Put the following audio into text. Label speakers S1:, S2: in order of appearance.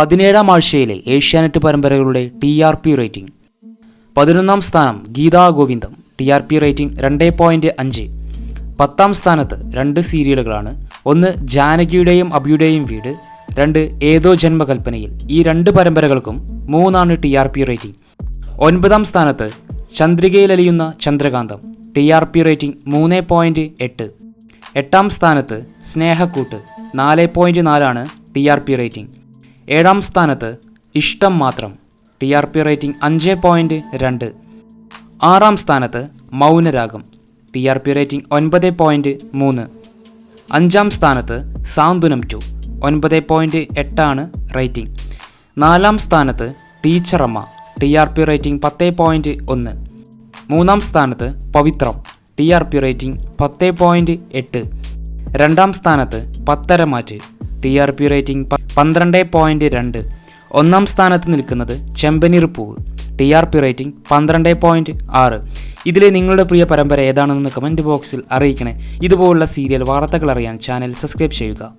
S1: പതിനേഴാം ആഴ്ചയിലെ ഏഷ്യാനെറ്റ് പരമ്പരകളുടെ ടി ആർ പി റേറ്റിംഗ്. പതിനൊന്നാം സ്ഥാനം Geetha Govindam T R P rating രണ്ട് പോയിന്റ് അഞ്ച്. പത്താം സ്ഥാനത്ത് രണ്ട് സീരിയലുകളാണ്. ഒന്ന് ജാനകിയുടെയും അബിയുടെയും വീട് രണ്ട് ഏതോ ജന്മകൽപ്പനയിൽ. ഈ രണ്ട് പരമ്പരകൾക്കും മൂന്നാണ് ടി ആർ പി റേറ്റിംഗ്. ഒൻപതാം സ്ഥാനത്ത് ചന്ദ്രികയിലലിയുന്ന Chandrakantham T R P rating മൂന്ന് പോയിന്റ് എട്ട്. എട്ടാം സ്ഥാനത്ത് സ്നേഹക്കൂട്ട് നാല് പോയിന്റ് നാലാണ് ടി ആർ പി റേറ്റിംഗ്. ഏഴാം സ്ഥാനത്ത് Ishtam Mathram. T R P rating അഞ്ച് പോയിന്റ് രണ്ട്. ആറാം സ്ഥാനത്ത് Mounaragam T R P rating ഒൻപത് പോയിന്റ് മൂന്ന്. അഞ്ചാം സ്ഥാനത്ത് സാന്ത്വനം ടു ഒൻപത് പോയിന്റ് എട്ടാണ് റേറ്റിംഗ്. നാലാം സ്ഥാനത്ത് Teacheramma T R P rating പത്ത് പോയിന്റ് ഒന്ന്. മൂന്നാം സ്ഥാനത്ത് Pavithram T R P rating പത്ത് പോയിന്റ് എട്ട്. രണ്ടാം സ്ഥാനത്ത് Patharamattu T R P rating പന്ത്രണ്ട് പോയിന്റ് രണ്ട്. ഒന്നാം സ്ഥാനത്ത് നിൽക്കുന്നത് Chembaneer Poovu. T R P rating പന്ത്രണ്ട് പോയിന്റ് ആറ്. ഇതിലെ നിങ്ങളുടെ പ്രിയ പരമ്പര ഏതാണെന്ന് കമന്റ് ബോക്സിൽ അറിയിക്കണേ. ഇതുപോലുള്ള സീരിയൽ വാർത്തകൾ അറിയാൻ ചാനൽ സബ്സ്ക്രൈബ് ചെയ്യുക.